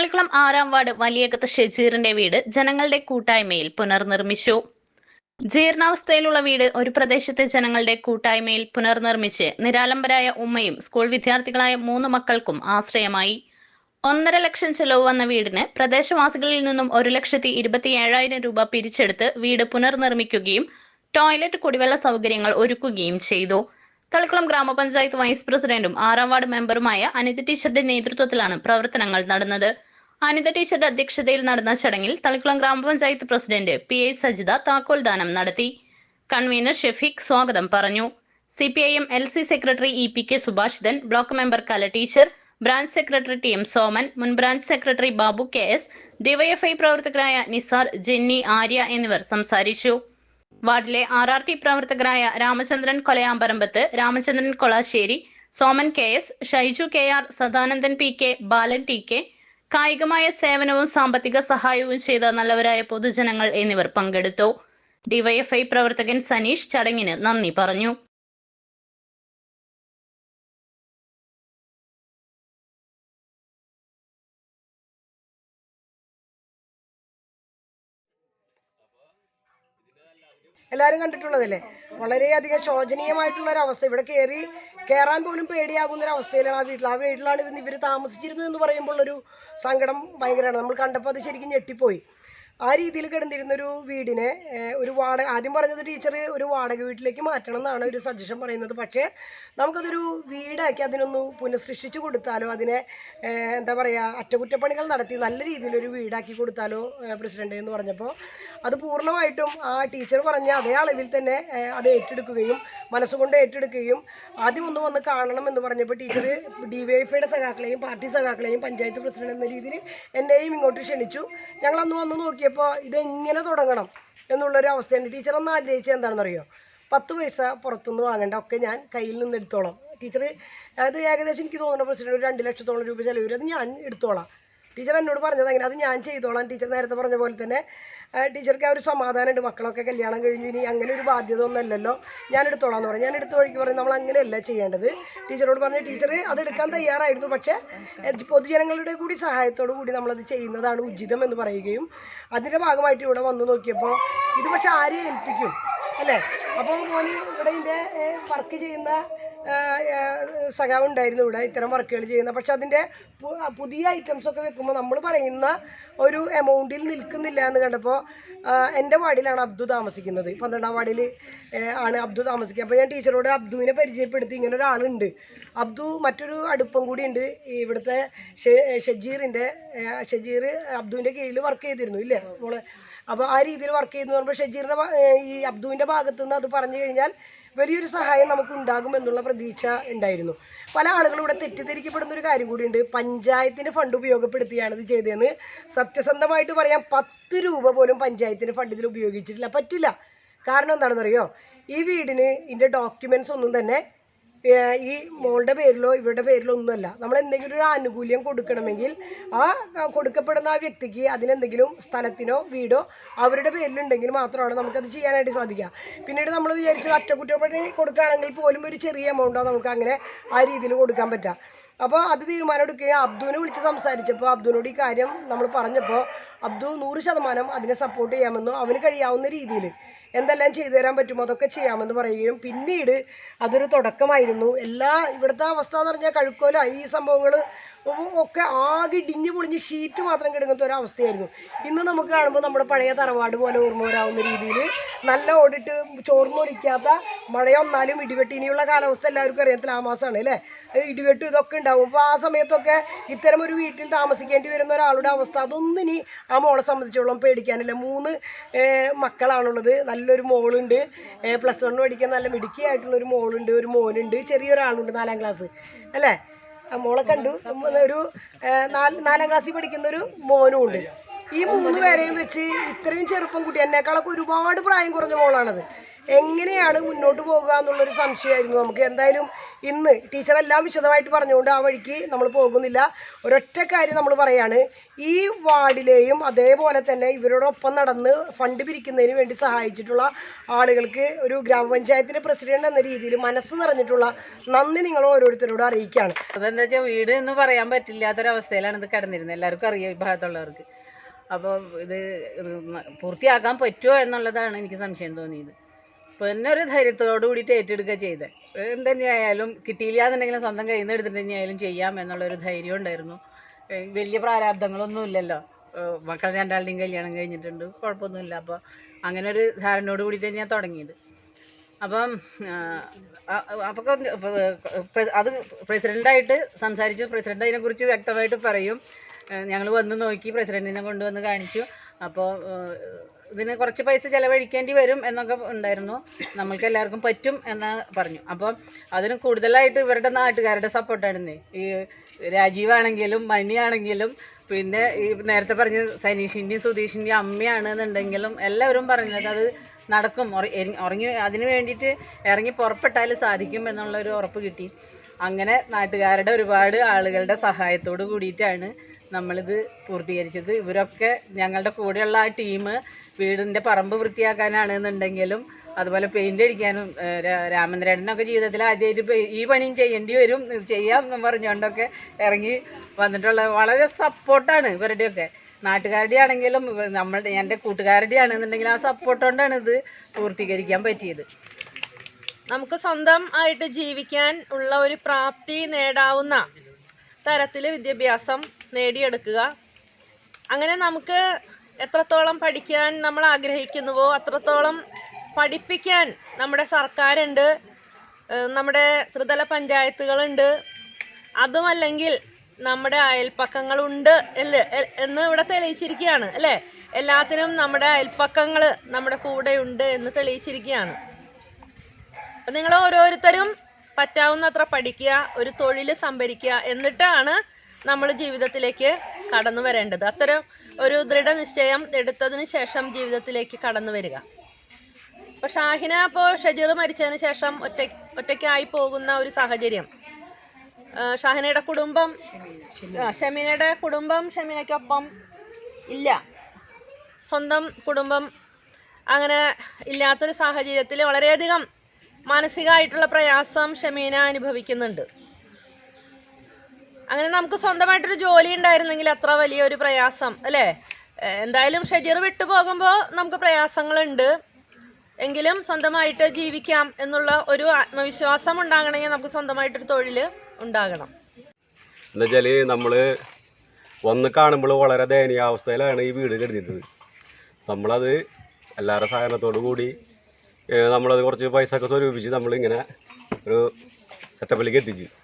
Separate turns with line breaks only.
തളിക്കുളം ആറാം വാർഡ് വലിയകത്ത് ഷെജീറിന്റെ വീട് ജനങ്ങളുടെ കൂട്ടായ്മയിൽ പുനർനിർമ്മിച്ചു. ജീർണാവസ്ഥയിലുള്ള വീട് ഒരു പ്രദേശത്തെ ജനങ്ങളുടെ കൂട്ടായ്മയിൽ പുനർനിർമ്മിച്ച് നിരാലംബരായ ഉമ്മയും സ്കൂൾ വിദ്യാർത്ഥികളായ മൂന്ന് മക്കൾക്കും ആശ്രയമായി. ഒന്നര ലക്ഷം ചെലവ് വന്ന വീടിന് പ്രദേശവാസികളിൽ നിന്നും ഒരു ലക്ഷത്തി ഇരുപത്തി ഏഴായിരം രൂപ പിരിച്ചെടുത്ത് വീട് പുനർനിർമ്മിക്കുകയും ടോയ്ലറ്റ് കുടിവെള്ള സൗകര്യങ്ങൾ ഒരുക്കുകയും ചെയ്തു. തളിക്കുളം ഗ്രാമപഞ്ചായത്ത് വൈസ് പ്രസിഡന്റും ആറാം വാർഡ് മെമ്പറുമായ അനിത ടീച്ചറുടെ നേതൃത്വത്തിലാണ് പ്രവർത്തനങ്ങൾ നടന്നത്. അനിത ടീച്ചറുടെ അധ്യക്ഷതയിൽ നടന്ന ചടങ്ങിൽ തളിക്കുളം ഗ്രാമപഞ്ചായത്ത് പ്രസിഡന്റ് പി എ സജിത താക്കോൽ ദാനം നടത്തി. കൺവീനർ ഷെഫീഖ് സ്വാഗതം പറഞ്ഞു. C P I M L C secretary E P K Subhashithan block member Kala teacher branch secretary T M Soman മുൻ branch secretary Babu K S DYFI പ്രവർത്തകരായ നിസാർ ജെന്നി ആര്യ എന്നിവർ സംസാരിച്ചു. വാർഡിലെ ആർ ആർ ടി പ്രവർത്തകരായ Ramachandran Kolayamparambath Ramachandran Kolassery Soman K S Shaiju K R Sadanandan P K Balan T K കായികമായ സേവനവും സാമ്പത്തിക സഹായവും ചെയ്ത നല്ലവരായ പൊതുജനങ്ങൾ എന്നിവർ പങ്കെടുത്തു. ഡിവൈഎഫ്ഐ പ്രവർത്തകൻ സനീഷ് ചടങ്ങിന് നന്ദി പറഞ്ഞു.
എല്ലാവരും കണ്ടിട്ടുള്ളതല്ലേ? വളരെയധികം ശോചനീയമായിട്ടുള്ള ഒരു അവസ്ഥ ഇവിടെ കയറി കയറാൻ പോലും പേടിയാകുന്ന ഒരു അവസ്ഥയിലാണ് ആ വീട്ടിൽ. ആ വീട്ടിലാണ് ഇവർ താമസിച്ചിരുന്നത് എന്ന് പറയുമ്പോൾ ഒരു സങ്കടം ഭയങ്കരമാണ്. നമ്മൾ കണ്ടപ്പോൾ അത് ശരിക്കും ഞെട്ടിപ്പോയി. ആ രീതിയിൽ കിടന്നിരുന്ന ഒരു വീടിനെ ഒരു വാടക ആദ്യം പറഞ്ഞത് ടീച്ചർ ഒരു വാടക വീട്ടിലേക്ക് മാറ്റണം എന്നാണ് ഒരു സജഷൻ പറയുന്നത്. പക്ഷേ നമുക്കതൊരു വീടാക്കി അതിനൊന്ന് പുനഃസൃഷ്ടിച്ച് കൊടുത്താലോ അതിനെ എന്താ പറയുക അറ്റകുറ്റപ്പണികൾ നടത്തി നല്ല രീതിയിലൊരു വീടാക്കി കൊടുത്താലോ പ്രസിഡന്റ് എന്ന് പറഞ്ഞപ്പോൾ അത് പൂർണമായിട്ടും ആ ടീച്ചർ പറഞ്ഞ അതേ അളവിൽ തന്നെ അത് ഏറ്റെടുക്കുകയും മനസ്സുകൊണ്ട് ഏറ്റെടുക്കുകയും ആദ്യം ഒന്ന് വന്ന് കാണണം എന്ന് പറഞ്ഞപ്പോൾ ടീച്ചർ ഡി വൈ എഫ്ഐയുടെ സഖാക്കളെയും പാർട്ടി സഖാക്കളെയും പഞ്ചായത്ത് പ്രസിഡന്റ് എന്ന രീതിയിൽ എന്നെയും ഇങ്ങോട്ട് ക്ഷണിച്ചു. ഞങ്ങളന്ന് വന്ന് നോക്കിയപ്പോൾ ഇതെങ്ങനെ തുടങ്ങണം എന്നുള്ളൊരു അവസ്ഥയാണ് ടീച്ചർ ഒന്ന് ആഗ്രഹിച്ചത് എന്താണെന്നറിയോ? പത്ത് പൈസ പുറത്തുനിന്ന് വാങ്ങേണ്ട ഒക്കെ ഞാൻ കയ്യിൽ നിന്ന് എടുത്തോളാം. ടീച്ചർ അത് ഏകദേശം എനിക്ക് തോന്നുന്നു പ്രസിഡന്റ് ഒരു രണ്ട് ലക്ഷത്തോളം രൂപ ചിലവ് അത് ഞാൻ എടുത്തോളാം. ടീച്ചർ എന്നോട് പറഞ്ഞത് അങ്ങനെ അത് ഞാൻ ചെയ്തോളാം. ടീച്ചർ നേരത്തെ പറഞ്ഞ പോലെ തന്നെ ടീച്ചർക്ക് ആ ഒരു സമാധാനമുണ്ട്. മക്കളൊക്കെ കല്യാണം കഴിഞ്ഞു. ഇനി അങ്ങനെ ഒരു ബാധ്യത ഒന്നുമല്ലല്ലോ ഞാൻ എടുത്തോളാം എന്ന് പറഞ്ഞു. ഞാൻ എടുത്ത വഴിക്ക് പറഞ്ഞു നമ്മൾ അങ്ങനെയല്ല ചെയ്യേണ്ടത്. ടീച്ചറോട് പറഞ്ഞ ടീച്ചർ അത് എടുക്കാൻ തയ്യാറായിരുന്നു. പക്ഷേ പൊതുജനങ്ങളുടെ കൂടി സഹായത്തോടു കൂടി നമ്മളത് ചെയ്യുന്നതാണ് ഉചിതം എന്ന് പറയുകയും അതിന്റെ ഭാഗമായിട്ട് ഇവിടെ വന്നു നോക്കിയപ്പോൾ ഇത് പക്ഷെ ആരെയും ഏൽപ്പിക്കും. അല്ലേ? അപ്പോൾ മോന് ഇവിടെ ഇതിന്റെ വർക്ക് ചെയ്യുന്ന സഖാവ് ഉണ്ടായിരുന്നു ഇവിടെ ഇത്തരം വർക്കുകൾ ചെയ്യുന്ന. പക്ഷെ അതിന്റെ പുതിയ ഐറ്റംസ് ഒക്കെ വെക്കുമ്പോൾ നമ്മൾ പറയുന്ന ഒരു എമൗണ്ടിൽ നിൽക്കുന്നില്ല എന്ന് കണ്ടപ്പോൾ എന്റെ വാർഡിലാണ് അബ്ദു താമസിക്കുന്നത്. പന്ത്രണ്ടാം വാർഡിൽ ആണ് അബ്ദു താമസിക്കുക. അപ്പോൾ ഞാൻ ടീച്ചറോട് അബ്ദുവിനെ പരിചയപ്പെടുത്തി ഇങ്ങനെ ഒരാളുണ്ട്. അബ്ദു മറ്റൊരു അടുപ്പം കൂടി ഉണ്ട്. ഇവിടുത്തെ ഷജീറിന്റെ ഷജീർ അബ്ദുവിന്റെ കീഴിൽ വർക്ക് ചെയ്തിരുന്നു ഇല്ലേ അപ്പോൾ ആ രീതിയിൽ വർക്ക് ചെയ്യുന്നു പറയുമ്പോൾ ഷജീറിന്റെ ഈ അബ്ദുവിന്റെ ഭാഗത്തുനിന്ന് അത് പറഞ്ഞു കഴിഞ്ഞാൽ വലിയൊരു സഹായം നമുക്ക് ഉണ്ടാകും എന്നുള്ള പ്രതീക്ഷ ഉണ്ടായിരുന്നു. പല ആളുകളും ഇവിടെ തെറ്റിദ്ധരിക്കപ്പെടുന്ന ഒരു കാര്യം കൂടിയുണ്ട്. പഞ്ചായത്തിന്റെ ഫണ്ട് ഉപയോഗപ്പെടുത്തിയാണ് ഇത് ചെയ്തതെന്ന് സത്യസന്ധമായിട്ട് പറയാം പത്ത് രൂപ പോലും പഞ്ചായത്തിന്റെ ഫണ്ട് ഇതിൽ ഉപയോഗിച്ചിട്ടില്ല. പറ്റില്ല. കാരണം എന്താണെന്നറിയോ? ഈ വീടിന് ഇതിന്റെ ഡോക്യുമെന്റ്സ് ഒന്നും തന്നെ ഈ മോളുടെ പേരിലോ ഇവരുടെ പേരിലോ ഒന്നുമല്ല. നമ്മൾ എന്തെങ്കിലും ഒരു ആനുകൂല്യം കൊടുക്കണമെങ്കിൽ ആ കൊടുക്കപ്പെടുന്ന ആ വ്യക്തിക്ക് അതിനെന്തെങ്കിലും സ്ഥലത്തിനോ വീടോ അവരുടെ പേരിലുണ്ടെങ്കിൽ മാത്രമാണ് നമുക്കത് ചെയ്യാനായിട്ട് സാധിക്കുക. പിന്നീട് നമ്മൾ വിചാരിച്ചത് അറ്റകുറ്റപ്പണി കൊടുക്കുകയാണെങ്കിൽ പോലും ഒരു ചെറിയ എമൗണ്ടോ നമുക്ക് അങ്ങനെ ആ രീതിയിൽ കൊടുക്കാൻ പറ്റുക അപ്പോൾ അത് തീരുമാനം എടുക്കുകയും അബ്ദുവിനെ വിളിച്ച് സംസാരിച്ചപ്പോൾ അബ്ദുവിനോട് ഈ കാര്യം നമ്മൾ പറഞ്ഞപ്പോൾ അബ്ദു നൂറ് ശതമാനം അതിനെ സപ്പോർട്ട് ചെയ്യാമെന്നും അവന് കഴിയാവുന്ന രീതിയിൽ. എന്തെല്ലാം ചെയ്തു തരാൻ പറ്റുമോ അതൊക്കെ ചെയ്യാമെന്ന് പറയുകയും പിന്നീട് അതൊരു തുടക്കമായിരുന്നു. എല്ലാ ഇവിടുത്തെ അവസ്ഥ എന്ന് പറഞ്ഞാൽ കഴുക്കോല ഈ സംഭവങ്ങൾ ഒക്കെ ആകെ ഇടിഞ്ഞു പൊളിഞ്ഞ് ഷീറ്റ് മാത്രം കിടങ്ങുന്ന ഒരു അവസ്ഥയായിരുന്നു ഇന്ന് നമുക്ക് കാണുമ്പോൾ നമ്മുടെ പഴയ തറവാട് പോലെ ഓർമ്മ വരാവുന്ന രീതിയിൽ നല്ല ഓടിട്ട് ചോർന്നൊലിക്കാത്ത മഴയൊന്നാലും ഇടിവെട്ട് ഇനിയുള്ള കാലാവസ്ഥ എല്ലാവർക്കും അറിയാം. തുലാമാസമാണ് അല്ലേ? ഇടിവെട്ട് ഇതൊക്കെ ഉണ്ടാവും. അപ്പോൾ ആ സമയത്തൊക്കെ ഇത്തരം ഒരു വീട്ടിൽ താമസിക്കേണ്ടി വരുന്ന ഒരാളുടെ അവസ്ഥ അതൊന്നും ഇനി ആ മോളെ സംബന്ധിച്ചോളം പേടിക്കാനില്ല. മൂന്ന് മക്കളാണുള്ളത്. നല്ലൊരു മോളുണ്ട്. പ്ലസ് വൺ പഠിക്കാൻ നല്ല മിടുക്കിയായിട്ടുള്ള ഒരു മോളുണ്ട് ഒരു മോനുണ്ട് ചെറിയൊരാളുണ്ട് നാലാം ക്ലാസ് അല്ലേ? മോളെ കണ്ടു. ഒരു നാലാം ക്ലാസ്സിൽ പഠിക്കുന്ന ഒരു മോനും ഉണ്ട്. ഈ മൂന്ന് പേരെയും വെച്ച് ഇത്രയും ചെറുപ്പം കുട്ടി എന്നെക്കാളൊക്കെ ഒരുപാട് പ്രായം കുറഞ്ഞ മോളാണത്. എങ്ങനെയാണ് മുന്നോട്ട് പോകുക എന്നുള്ളൊരു സംശയമായിരുന്നു നമുക്ക്. എന്തായാലും ഇന്ന് ടീച്ചർ എല്ലാം വിശദമായിട്ട് പറഞ്ഞുകൊണ്ട് ആ വഴിക്ക് നമ്മൾ പോകുന്നില്ല. ഒരൊറ്റ കാര്യം നമ്മൾ പറയാണ്. ഈ വാർഡിലെയും അതേപോലെ തന്നെ ഇവരോടൊപ്പം നടന്ന് ഫണ്ട് പിരിക്കുന്നതിന് വേണ്ടി സഹായിച്ചിട്ടുള്ള ആളുകൾക്ക് ഒരു ഗ്രാമപഞ്ചായത്തിന്റെ പ്രസിഡന്റ് എന്ന രീതിയിൽ മനസ്സ് നിറഞ്ഞിട്ടുള്ള നന്ദി നിങ്ങൾ ഓരോരുത്തരോട് അറിയിക്കുകയാണ്.
അതെന്താ വെച്ചാൽ വീട് എന്ന് പറയാൻ പറ്റില്ലാത്തൊരവസ്ഥയിലാണ് ഇത് കിടന്നിരുന്നത്. എല്ലാവർക്കും അറിയാം ഈ ഭാഗത്തുള്ളവർക്ക്. അപ്പോൾ ഇത് പൂർത്തിയാക്കാൻ പറ്റുമോ എന്നുള്ളതാണ് എനിക്ക് സംശയം തോന്നിയത്. പിന്നെ ഒരു ധൈര്യത്തോടു കൂടിയിട്ട് ഏറ്റെടുക്കുക ചെയ്തത് എന്ത് തന്നെയായാലും കിട്ടിയില്ല എന്നുണ്ടെങ്കിലും സ്വന്തം കയ്യിൽ നിന്ന് എടുത്തിട്ട് തന്നെയായാലും ചെയ്യാം എന്നുള്ളൊരു ധൈര്യം ഉണ്ടായിരുന്നു. വലിയ പ്രാരാബ്ദങ്ങളൊന്നും ഇല്ലല്ലോ. മക്കൾ രണ്ടാളുടെയും കല്യാണം കഴിഞ്ഞിട്ടുണ്ട്. കുഴപ്പമൊന്നുമില്ല. അപ്പോൾ അങ്ങനെ ഒരു ധാരണയോട് കൂടി തന്നെയാണ് തുടങ്ങിയത്. അപ്പം അപ്പോൾ അത് പ്രസിഡന്റായിട്ട് സംസാരിച്ചു. പ്രസിഡന്റ് അതിനെക്കുറിച്ച് വ്യക്തമായിട്ട് പറയും. ഞങ്ങൾ വന്ന് നോക്കി പ്രസിഡന്റിനെ കൊണ്ടുവന്ന് കാണിച്ചു. അപ്പോൾ ഇതിന് കുറച്ച് പൈസ ചിലവഴിക്കേണ്ടി വരും എന്നൊക്കെ ഉണ്ടായിരുന്നു. നമ്മൾക്ക് എല്ലാവർക്കും പറ്റും എന്ന് പറഞ്ഞു. അപ്പം അതിന് കൂടുതലായിട്ട് ഇവരുടെ നാട്ടുകാരുടെ സപ്പോർട്ടാണെന്നേ ഈ രാജീവാണെങ്കിലും മണിയാണെങ്കിലും പിന്നെ ഈ നേരത്തെ പറഞ്ഞ സനീഷിന്റെയും സുധീഷിന്റെയും അമ്മയാണെന്നുണ്ടെങ്കിലും എല്ലാവരും പറഞ്ഞത് അത് നടക്കും. ഉറങ്ങി അതിന് വേണ്ടിയിട്ട് ഇറങ്ങി പുറപ്പെട്ടാൽ സാധിക്കും എന്നുള്ളൊരു ഉറപ്പ് കിട്ടി. അങ്ങനെ നാട്ടുകാരുടെ ഒരുപാട് ആളുകളുടെ സഹായത്തോട് കൂടിയിട്ടാണ് നമ്മളിത് പൂർത്തീകരിച്ചത്. ഇവരൊക്കെ ഞങ്ങളുടെ കൂടെയുള്ള ആ ടീം വീടിന്റെ പറമ്പ് വൃത്തിയാക്കാനാണ് എന്നുണ്ടെങ്കിലും അതുപോലെ പെയിന്റ് അടിക്കാനും രാമചന്ദ്രേട്ടനൊക്കെ ജീവിതത്തിൽ ആദ്യമായിട്ട് ഈ പണിയും ചെയ്യേണ്ടി വരും ചെയ്യാം എന്ന് പറഞ്ഞുകൊണ്ടൊക്കെ ഇറങ്ങി വന്നിട്ടുള്ള വളരെ സപ്പോർട്ടാണ് ഇവരുടെയൊക്കെ. നാട്ടുകാരുടെ ആണെങ്കിലും നമ്മളുടെ എന്റെ കൂട്ടുകാരുടെ ആണെന്നുണ്ടെങ്കിൽ ആ സപ്പോർട്ട് കൊണ്ടാണ് ഇത് പൂർത്തീകരിക്കാൻ പറ്റിയത്.
നമുക്ക് സ്വന്തം ആയിട്ട് ജീവിക്കാൻ ഉള്ള ഒരു പ്രാപ്തി നേടാവുന്ന തരത്തിൽ വിദ്യാഭ്യാസം നേടിയെടുക്കുക. അങ്ങനെ നമുക്ക് എത്രത്തോളം പഠിക്കാൻ നമ്മൾ ആഗ്രഹിക്കുന്നുവോ അത്രത്തോളം പഠിപ്പിക്കാൻ നമ്മുടെ സർക്കാരുണ്ട് നമ്മുടെ ത്രിതല പഞ്ചായത്തുകളുണ്ട്. അതുമല്ലെങ്കിൽ നമ്മുടെ അയൽപ്പക്കങ്ങളുണ്ട് അല്ലേ എന്ന് ഇവിടെ തെളിയിച്ചിരിക്കുകയാണ് അല്ലേ? എല്ലാത്തിനും നമ്മുടെ അയൽപ്പക്കങ്ങൾ നമ്മുടെ കൂടെയുണ്ട് എന്ന് തെളിയിച്ചിരിക്കുകയാണ്. അപ്പം നിങ്ങൾ ഓരോരുത്തരും പറ്റാവുന്നത്ര പഠിക്കുക ഒരു തൊഴിൽ സംഭരിക്കുക എന്നിട്ടാണ് നമ്മൾ ജീവിതത്തിലേക്ക് കടന്നു വരേണ്ടത്. അത്തരം ഒരു ദൃഢനിശ്ചയം എടുത്തതിന് ശേഷം ജീവിതത്തിലേക്ക് കടന്നു വരിക. അപ്പോൾ ഷാഹിന അപ്പോൾ ഷജീർ മരിച്ചതിന് ശേഷം ഒറ്റ ഒറ്റയ്ക്കായി പോകുന്ന ഒരു സാഹചര്യം. ഷാഹിനയുടെ കുടുംബം ഷമിനയുടെ കുടുംബം ഷമീനയ്ക്കൊപ്പം ഇല്ല. സ്വന്തം കുടുംബം അങ്ങനെ ഇല്ലാത്തൊരു സാഹചര്യത്തിൽ വളരെയധികം മാനസികമായിട്ടുള്ള പ്രയാസം ഷമീന അനുഭവിക്കുന്നുണ്ട്. അങ്ങനെ നമുക്ക് സ്വന്തമായിട്ടൊരു ജോലി ഉണ്ടായിരുന്നെങ്കിൽ അത്ര വലിയൊരു പ്രയാസം അല്ലേ? എന്തായാലും ഷജീർ വിട്ടു പോകുമ്പോൾ നമുക്ക് പ്രയാസങ്ങളുണ്ട്. എങ്കിലും സ്വന്തമായിട്ട് ജീവിക്കാം എന്നുള്ള ഒരു ആത്മവിശ്വാസം ഉണ്ടാകണമെങ്കിൽ നമുക്ക് സ്വന്തമായിട്ടൊരു തൊഴിൽ ഉണ്ടാകണം.
എന്താ വെച്ചാൽ നമ്മൾ വന്ന് കാണുമ്പോൾ വളരെ ദയനീയ അവസ്ഥയിലാണ് ഈ വീട് കിടന്നിരുന്നത് നമ്മളത് എല്ലാവരുടെ സഹകരണത്തോടു കൂടി നമ്മളത് കുറച്ച് പൈസ ഒക്കെ സ്വരൂപിച്ച് നമ്മളിങ്ങനെ ഒരു സെറ്റപ്പിലേക്ക് എത്തിച്ചു.